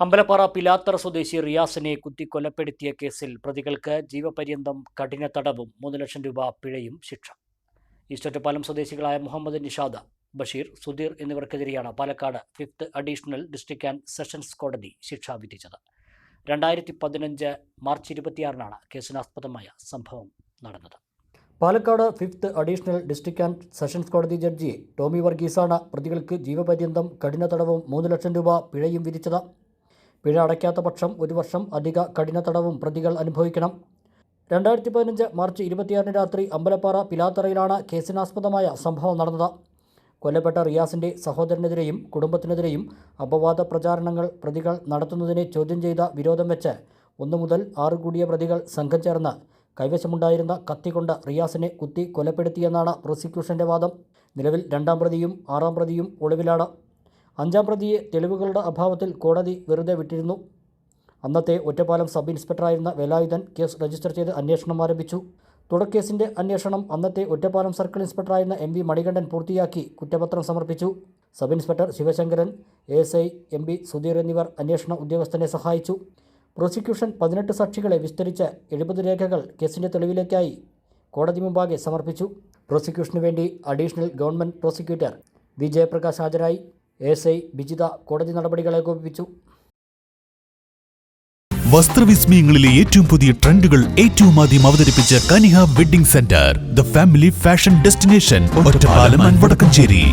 അമ്പലപ്പാറ പിലാത്തറ സ്വദേശി റിയാസിനെ കുത്തിക്കൊലപ്പെടുത്തിയ കേസിൽ പ്രതികൾക്ക് ജീവപര്യന്തം കഠിന തടവും മൂന്ന് ലക്ഷം രൂപ പിഴയും ശിക്ഷ. ഈസ്റ്റൊറ്റപ്പാലം സ്വദേശികളായ Muhammad Nishad Basheer Sudheer എന്നിവർക്കെതിരെയാണ് Palakkad fifth additional district and sessions കോടതി ശിക്ഷ വിധിച്ചത്. രണ്ടായിരത്തി പതിനഞ്ച് മാർച്ച് ഇരുപത്തിയാറിനാണ് കേസിനാസ്പദമായ സംഭവം നടന്നത്. Palakkad fifth additional district and sessions കോടതി ജഡ്ജി ടോമി വർഗീസാണ് പ്രതികൾക്ക് ജീവപര്യന്തം കഠിന തടവും മൂന്ന് ലക്ഷം രൂപ പിഴയും വിധിച്ചത്. പിഴ അടയ്ക്കാത്ത പക്ഷം ഒരു വർഷം അധിക കഠിന തടവും പ്രതികൾ അനുഭവിക്കണം. രണ്ടായിരത്തി പതിനഞ്ച് മാർച്ച് ഇരുപത്തിയാറിന് രാത്രി അമ്പലപ്പാറ പിലാത്തറയിലാണ് കേസിനാസ്പദമായ സംഭവം നടന്നത്. കൊല്ലപ്പെട്ട റിയാസിന്റെ സഹോദരനെതിരെയും കുടുംബത്തിനെതിരെയും അപവാദ പ്രചാരണങ്ങൾ പ്രതികൾ നടത്തുന്നതിനെ ചോദ്യം ചെയ്ത വിരോധം വെച്ച് ഒന്നു മുതൽ ആറ് കൂടിയ പ്രതികൾ സംഘം ചേർന്ന് കൈവശമുണ്ടായിരുന്ന കത്തി കൊണ്ട് റിയാസിനെ കുത്തി കൊലപ്പെടുത്തിയെന്നാണ് പ്രോസിക്യൂഷന്റെ വാദം. നിലവിൽ രണ്ടാം പ്രതിയും ആറാം പ്രതിയും ഒളിവിലാണ്. അഞ്ചാം പ്രതിയെ തെളിവുകളുടെ അഭാവത്തിൽ കോടതി വെറുതെ വിട്ടിരുന്നു. അന്നത്തെ ഒറ്റപ്പാലം സബ് ഇൻസ്പെക്ടറായിരുന്ന വേലായുധൻ കേസ് രജിസ്റ്റർ ചെയ്ത് അന്വേഷണം ആരംഭിച്ചു. തുടക്കേസിന്റെ അന്വേഷണം അന്നത്തെ ഒറ്റപ്പാലം സർക്കിൾ ഇൻസ്പെക്ടറായിരുന്ന എം വി മണികണ്ഠൻ പൂർത്തിയാക്കി കുറ്റപത്രം സമർപ്പിച്ചു. Sub inspector Sivasankaran S I M P Sudheer എന്നിവർ അന്വേഷണ ഉദ്യോഗസ്ഥനെ സഹായിച്ചു. പ്രോസിക്യൂഷൻ പതിനെട്ട് സാക്ഷികളെ വിസ്തരിച്ച് എഴുപത് രേഖകൾ കേസിന്റെ തെളിവിലേക്കായി കോടതി മുമ്പാകെ സമർപ്പിച്ചു. പ്രോസിക്യൂഷനു വേണ്ടി additional government prosecutor V Jayaprakash ഹാജരായി. എസ് ഐ ബിജിത കോടതി നടപടികളെ ഏകോപിപ്പിച്ചു വസ്ത്രവിസ്മയങ്ങളിലെ ഏറ്റവും പുതിയ ട്രെൻഡുകൾ ഏറ്റവും ആദ്യം അവതരിപ്പിച്ച Kaniha wedding centre the family fashion destination Ottapalam Vadakkencherry.